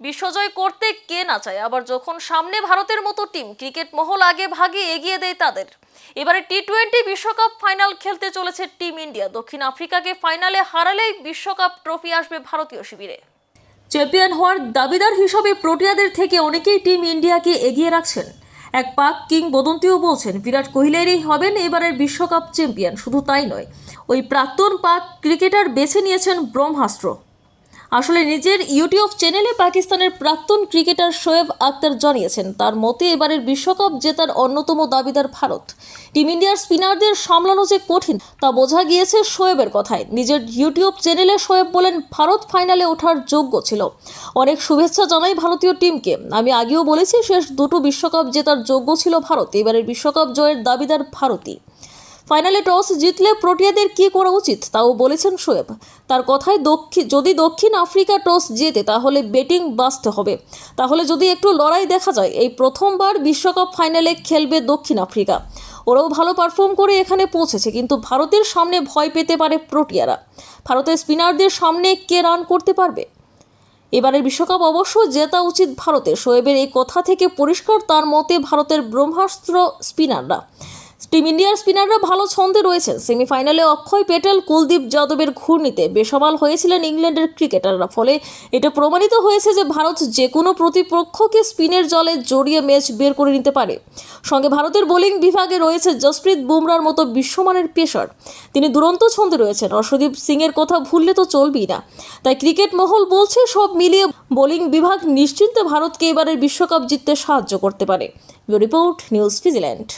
বিশ্বজয় করতে কে না চায়? আবার যখন সামনে ভারতের মতো টিম ক্রিকেট মহল আগে ভাগে এগিয়ে দেয় তাদের, এবারে টি টোয়েন্টি বিশ্বকাপ ফাইনাল খেলতে চলেছে টিম ইন্ডিয়া দক্ষিণ আফ্রিকাকে ফাইনালে হারালেই বিশ্বকাপ ট্রফি আসবে ভারতীয় শিবিরে। চ্যাম্পিয়ন হওয়ার দাবিদার হিসেবে প্রোটিয়াদের থেকে অনেকেই টিম ইন্ডিয়াকে এগিয়ে রাখছেন। এক পাক কিংবদন্তিও বলছেন, বিরাট কোহলিরই হবেন এবারের বিশ্বকাপ চ্যাম্পিয়ন শুধু তাই নয়, ওই প্রাক্তন পাক ক্রিকেটার বেছে নিয়েছেন ব্রহ্মাস্ত্র। আসলে নিজের ইউটিউব চ্যানেলে পাকিস্তানের প্রাক্তন ক্রিকেটার শোয়েব আক্তার জানিয়েছেন, তার মতে এবারের বিশ্বকাপ জেতার অন্যতম দাবিদার ভারত। টিম ইন্ডিয়ার স্পিনারদের সামলানো যে কঠিন, তা বোঝা গিয়েছে শোয়েবের কথায়। নিজের ইউটিউব চ্যানেলে শোয়েব বলেন, ভারত ফাইনালে ওঠার যোগ্য ছিল। অনেক শুভেচ্ছা জানাই ভারতীয় টিমকে। আমি আগেও বলেছি, শেষ দুটো বিশ্বকাপ জেতার যোগ্য ছিল ভারত। এবারের বিশ্বকাপ জয়ের দাবিদার ভারতই। ফাইনালে টস জিতলে প্রোটিয়াদের কী করা উচিত, তাও বলেছেন শোয়েব। তার কথায় দক্ষিণ যদি দক্ষিণ আফ্রিকা টস জেতে, তাহলে ব্যাটিং বাঁচতে হবে। তাহলে যদি একটু লড়াই দেখা যায়, এই প্রথমবার বিশ্বকাপ ফাইনালে খেলবে দক্ষিণ আফ্রিকা। ওরাও ভালো পারফর্ম করে এখানে পৌঁছেছে, কিন্তু ভারতের সামনে ভয় পেতে পারে প্রোটিয়ারা। ভারতের স্পিনারদের সামনে কে রান করতে পারবে? এবারের বিশ্বকাপ অবশ্য জেতা উচিত ভারতের। শোয়েবের এই কথা থেকে পরিষ্কার তার মতে ভারতের ব্রহ্মাস্ত্র স্পিনাররা। টিম ইন্ডিয়ার স্পিনাররা ভালো ছন্দে রয়েছেন। সেমিফাইনালে অক্ষয় পেটেল, কুলদীপ যাদবের ঘূর্ণিতে বেসামাল হয়েছিলেন ইংল্যান্ডের ক্রিকেটাররা। ফলে এটা প্রমাণিত হয়েছে যে ভারত যে কোনো প্রতিপক্ষকে স্পিনের জলে জড়িয়ে ম্যাচ বের করে নিতে পারে। সঙ্গে ভারতের বোলিং বিভাগে রয়েছে জসপ্রীত বুমরার মতো বিশ্বমানের পেশার তিনি দুরন্ত ছন্দে রয়েছেন। অর্শদীপ সিংয়ের কথা ভুললে তো চলবেই না। তাই ক্রিকেট মহল বলছে, সব মিলিয়ে বোলিং বিভাগ নিশ্চিন্তে ভারতকে এবারের বিশ্বকাপ জিততে সাহায্য করতে পারে। Report, news ফিজিল্যান্ড